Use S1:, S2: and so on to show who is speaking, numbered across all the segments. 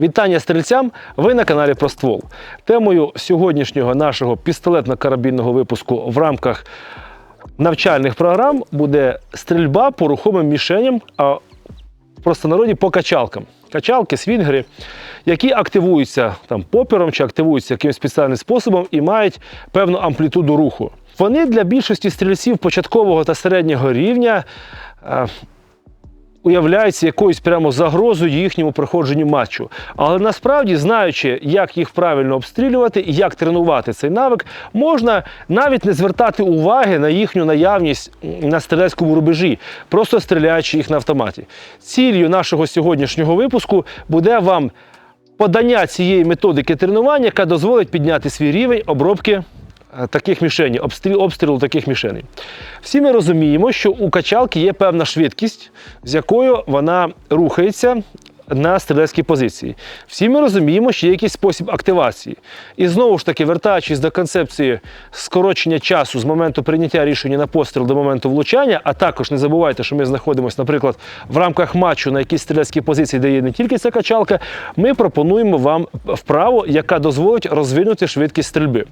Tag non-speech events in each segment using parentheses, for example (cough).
S1: Вітання стрільцям! Ви на каналі про ствол. Темою сьогоднішнього нашого пістолетно-карабінного випуску в рамках навчальних програм буде стрільба по рухомим мішеням, а в простонароді по качалкам. Качалки, свінгери, які активуються там попіром чи активуються якимось спеціальним способом і мають певну амплітуду руху. Вони для більшості стрільців початкового та середнього рівня уявляються якоюсь прямо загрозою їхньому проходженню матчу. Але насправді, знаючи, як їх правильно обстрілювати і як тренувати цей навик, можна навіть не звертати уваги на їхню наявність на стрілецькому рубежі, просто стріляючи їх на автоматі. Ціллю нашого сьогоднішнього випуску буде вам подання цієї методики тренування, яка дозволить підняти свій рівень обробки таких мішеней, обстріл, обстрілу таких мішеней. Всі ми розуміємо, що у качалки є певна швидкість, з якою вона рухається на стрілецькій позиції. Всі ми розуміємо, що є якийсь спосіб активації. І знову ж таки, вертаючись до концепції скорочення часу з моменту прийняття рішення на постріл до моменту влучання, а також не забувайте, що ми знаходимося, наприклад, в рамках матчу на якійсь стрілецькій позиції, де є не тільки ця качалка, ми пропонуємо вам вправу, яка дозволить розвинути швидкість стрільби.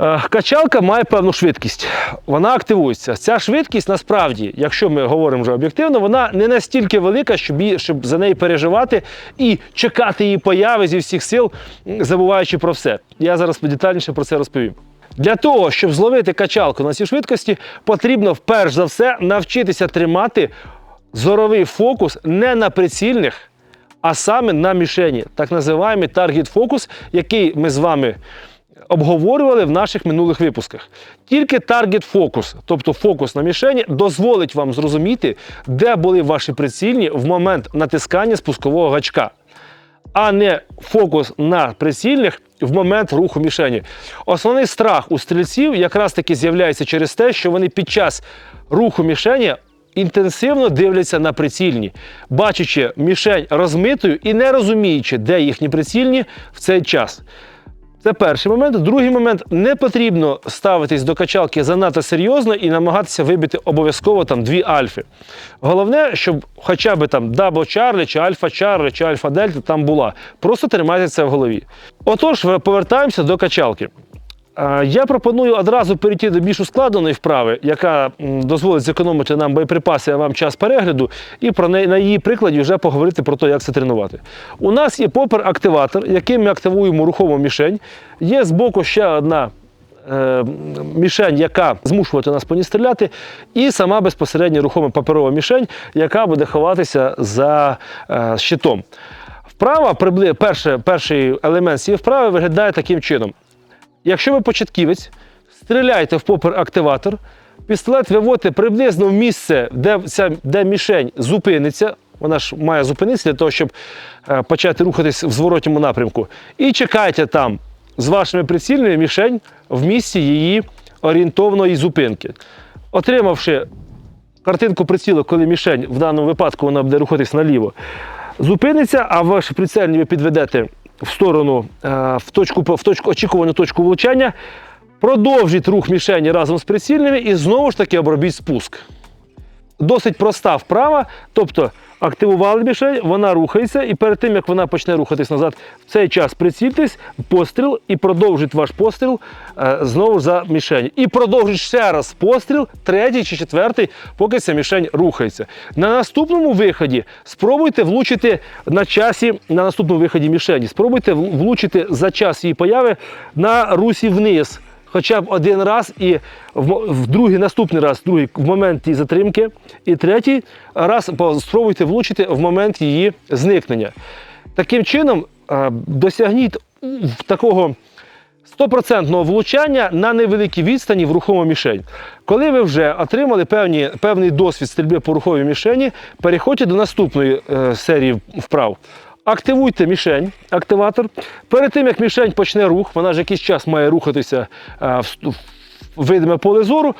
S1: Е, Качалка має певну швидкість, вона активується. Ця швидкість насправді, якщо ми говоримо вже об'єктивно, вона не настільки велика, щоб, її, щоб за неї переживати і чекати її появи зі всіх сил, забуваючи про все. Я зараз детальніше про це розповім. Для того, щоб зловити качалку на цій швидкості, потрібно вперш за все навчитися тримати зоровий фокус не на прицільних, а саме на мішені, так називаємо таргет фокус, який ми з вами обговорювали в наших минулих випусках. Тільки таргет фокус, тобто фокус на мішені, дозволить вам зрозуміти, де були ваші прицільні в момент натискання спускового гачка, а не фокус на прицільних в момент руху мішені. Основний страх у стрільців якраз таки з'являється через те, що вони під час руху мішені інтенсивно дивляться на прицільні, бачачи мішень розмитою і не розуміючи, де їхні прицільні в цей час. Це перший момент. Другий момент не потрібно ставитись до качалки занадто серйозно і намагатися вибити обов'язково там дві альфи. Головне, щоб хоча б там Дабо Чарлі, чи Альфа Чарлі, чи Альфа Дельта там була. Просто тримайте це в голові. Отож, повертаємося до качалки. Я пропоную одразу перейти до більш ускладненої вправи, яка дозволить зекономити нам боєприпаси, а вам час перегляду, і про неї на її прикладі вже поговорити про те, як це тренувати. У нас є попер-активатор, яким ми активуємо рухому мішень. Є збоку ще одна е, мішень, яка змушувати нас по ній стріляти, і сама безпосередньо рухома паперова мішень, яка буде ховатися за е, щитом. Вправа, перше, перший елемент цієї вправи виглядає таким чином. Якщо ви початківець, стріляйте в попер-активатор, пістолет виводите приблизно в місце, де, ця, де мішень зупиниться. Вона ж має зупинитися для того, щоб е, почати рухатись в зворотньому напрямку. І чекайте там з вашими прицільними мішень в місці її орієнтовної зупинки. Отримавши картинку прицілу, коли мішень в даному випадку вона буде рухатись наліво, зупиниться, а ваші прицельні ви підведете в сторону, е, в точку, в точку очікувану точку влучання, продовжіть рух мішені разом з прицільними і знову ж таки обробіть спуск. Досить проста вправа, тобто активували мішень, вона рухається, і перед тим як вона почне рухатись назад, в цей час прицільтесь, постріл і продовжить ваш постріл е, знову за мішень. І продовжить ще раз постріл, третій чи четвертий, поки ця мішень рухається. На наступному виході спробуйте влучити на часі, на наступному виході мішені, спробуйте влучити за час її появи на русі вниз хоча б один раз, і в, другий наступний раз, другий в момент її затримки, і третій раз спробуйте влучити в момент її зникнення. Таким чином, е, досягніть такого. Стопроцентного влучання на невеликій відстані в рухому мішень. Коли ви вже отримали певні, певний досвід стрільби по руховій мішені, переходьте до наступної е, серії вправ. Активуйте мішень, активатор. Перед тим, як мішень почне рух, вона ж якийсь час має рухатися е, в, видиме поле зору.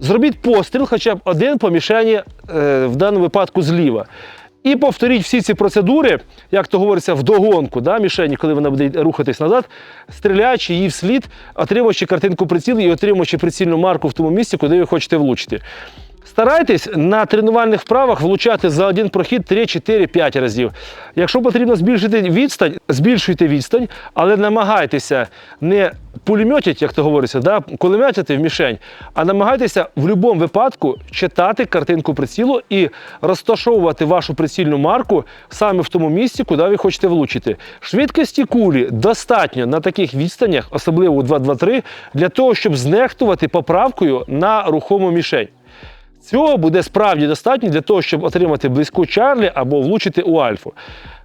S1: Зробіть постріл хоча б один по мішені, е, в даному випадку зліва. І повторіть всі ці процедури, як то говориться, вдогонку да, мішені, коли вона буде рухатись назад, стріляючи її вслід, отримуючи картинку прицілу і отримуючи прицільну марку в тому місці, куди ви хочете влучити. Старайтесь на тренувальних вправах влучати за один прохід 3, 4, 5 разів. Якщо потрібно збільшити відстань, збільшуйте відстань, але намагайтеся не пулеметити, як то говориться, да, кулеметити в мішень, а намагайтеся в будь-якому випадку читати картинку прицілу і розташовувати вашу прицільну марку саме в тому місці, куди ви хочете влучити. Швидкості кулі достатньо на таких відстанях, особливо у 2-2-3, для того, щоб знехтувати поправкою на рухому мішень. Цього буде справді достатньо для того, щоб отримати близьку Чарлі або влучити у Альфу.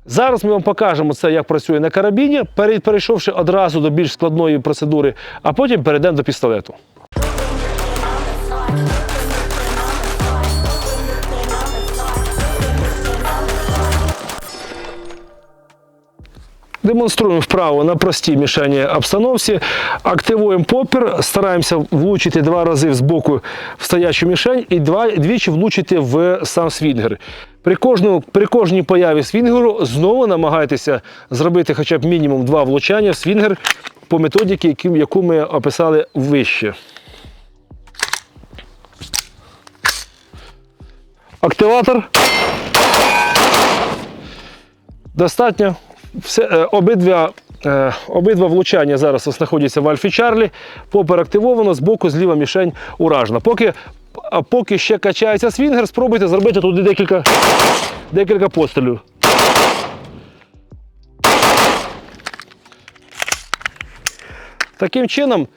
S1: Зараз ми вам покажемо це, як працює на карабіні, перейшовши одразу до більш складної процедури, а потім перейдемо до пістолету. Демонструємо вправо на простій мішені обстановці. Активуємо попір, стараємося влучити два рази з боку в стоячу мішень і два, двічі влучити в сам свінгер. При, кожному, при кожній появі свінгеру знову намагайтеся зробити хоча б мінімум два влучання в свінгер по методиці, яку- яку ми описали вище. Активатор. Достатньо. Все, е, обидва, е, обидва влучання зараз знаходяться в Альфі Чарлі. Попер активовано, збоку зліва мішень уражена. Поки, поки ще качається свінгер, спробуйте зробити туди декілька, декілька пострілів. Таким чином,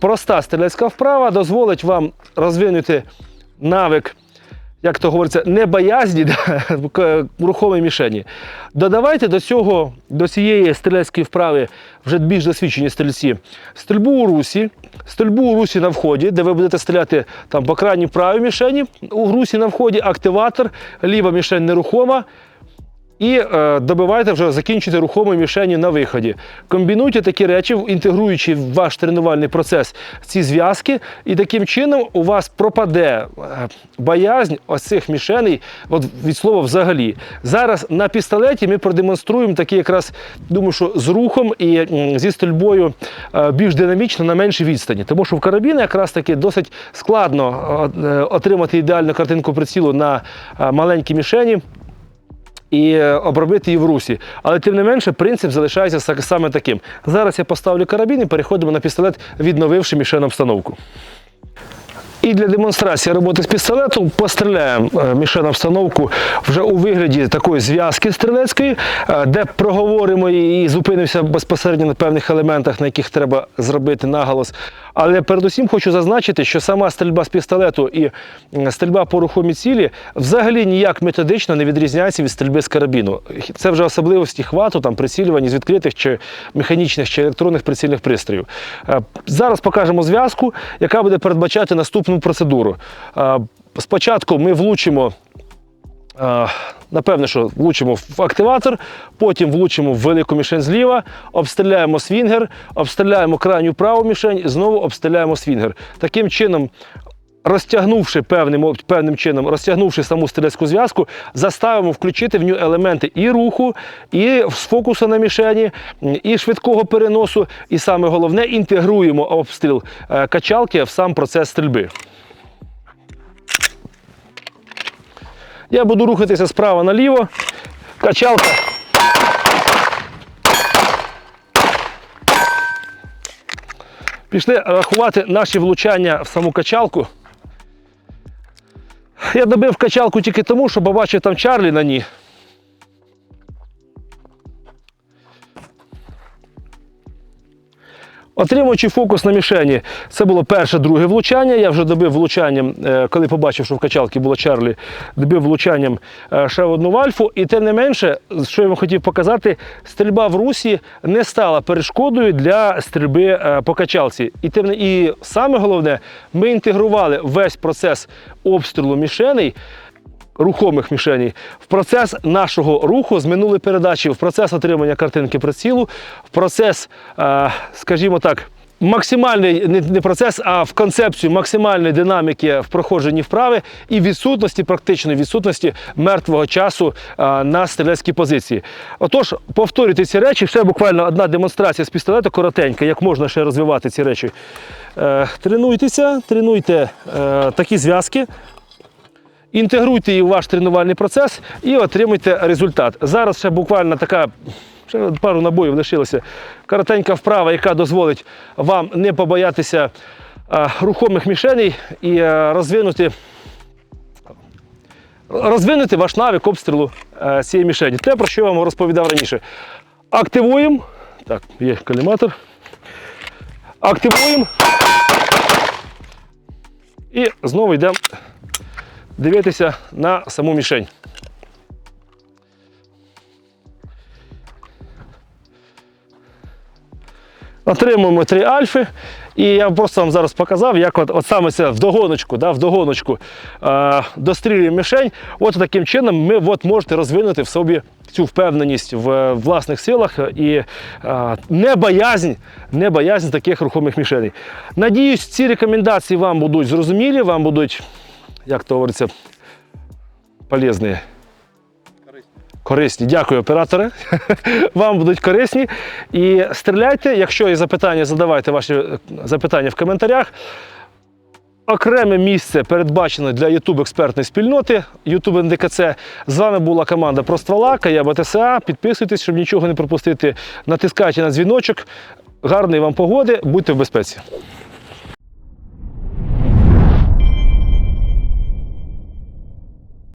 S1: проста стрілецька вправа дозволить вам розвинути навик як то говориться, не боязні рухомій мішені. Додавайте до цього, до цієї стрілецької вправи вже більш досвідчені стрільці. Стрільбу у русі, стрільбу у русі на вході, де ви будете стріляти там, по крайній правій мішені, у русі на вході активатор, ліва мішень нерухома. І е, добивайте вже закінчити рухомої мішені на виході. Комбінуйте такі речі, інтегруючи в ваш тренувальний процес ці зв'язки, і таким чином у вас пропаде е, боязнь ось цих мішеней от від слова взагалі. Зараз на пістолеті ми продемонструємо такі якраз, думаю, що з рухом і зі стрільбою е, більш динамічно на меншій відстані. Тому що в карабіні якраз таки досить складно е, отримати ідеальну картинку прицілу на маленькій мішені і е, обробити її в русі. Але тим не менше, принцип залишається саме таким. Зараз я поставлю карабін і переходимо на пістолет, відновивши мішену обстановку. І для демонстрації роботи з пістолетом постріляємо е, мішену обстановку вже у вигляді такої зв'язки стрілецької, е, де проговоримо і зупинимося безпосередньо на певних елементах, на яких треба зробити наголос. Але передусім хочу зазначити, що сама стрільба з пістолету і стрільба по рухомій цілі взагалі ніяк методично не відрізняється від стрільби з карабіну. Це вже особливості хвату, там прицілювання з відкритих чи механічних чи електронних прицільних пристроїв. Е, Зараз покажемо зв'язку, яка буде передбачати наступну процедуру. Е, Спочатку ми влучимо. е, Напевне, що влучимо в активатор, потім влучимо в велику мішень зліва, обстріляємо свінгер, обстріляємо крайню праву мішень, знову обстріляємо свінгер. Таким чином, розтягнувши певним, певним чином, розтягнувши саму стрілецьку зв'язку, заставимо включити в нього елементи і руху, і з фокусу на мішені, і швидкого переносу, і саме головне інтегруємо обстріл е, качалки в сам процес стрільби. Я буду рухатися справа наліво. Качалка. Пішли рахувати наші влучання в саму качалку. Я добив качалку тільки тому, що побачив там Чарлі на ній. Отримуючи фокус на мішені, це було перше, друге влучання. Я вже добив влучанням, е, коли побачив, що в качалці було Чарлі, добив влучанням е, ще одну вальфу. І тим не менше, що я вам хотів показати, стрільба в русі не стала перешкодою для стрільби е, по качалці. І тим і саме головне, ми інтегрували весь процес обстрілу мішеней рухомих мішеней в процес нашого руху з минулої передачі, в процес отримання картинки прицілу, в процес, е, скажімо так, максимальний не, процес, а в концепцію максимальної динаміки в проходженні вправи і відсутності, практичної відсутності мертвого часу на стрілецькій позиції. Отож, повторюйте ці речі. Ще буквально одна демонстрація з пістолета коротенька, як можна ще розвивати ці речі. Е, тренуйтеся, тренуйте е, такі зв'язки. Інтегруйте її у ваш тренувальний процес і отримуйте результат. Зараз ще буквально така, ще пару набоїв лишилося. Коротенька вправа, яка дозволить вам не побоятися а, рухомих мішеней і а, розвинути, розвинути ваш навик обстрілу а, цієї мішені. Те, про що я вам розповідав раніше. Активуємо. Так, є коліматор. Активуємо. І знову йдемо дивитися на саму мішень. Отримуємо три альфи. І я просто вам зараз показав, як от, от саме це вдогоночку, да, вдогоночку е, дострілюємо мішень. От таким чином ми от можете розвинути в собі цю впевненість в е, власних силах і е, не боязнь, не боязнь таких рухомих мішеней. Надіюсь, ці рекомендації вам будуть зрозумілі, вам будуть, як то говориться, полезні. Корисні, дякую, оператори. (laughs) Вам будуть корисні. І стріляйте. Якщо є запитання, задавайте ваші е, запитання в коментарях. Окреме місце передбачено для YouTube експертної спільноти YouTube НДКЦ. З вами була команда про ствола, Кая БТСА. Підписуйтесь, щоб нічого не пропустити. Натискайте на дзвіночок. Гарної вам погоди, будьте в безпеці.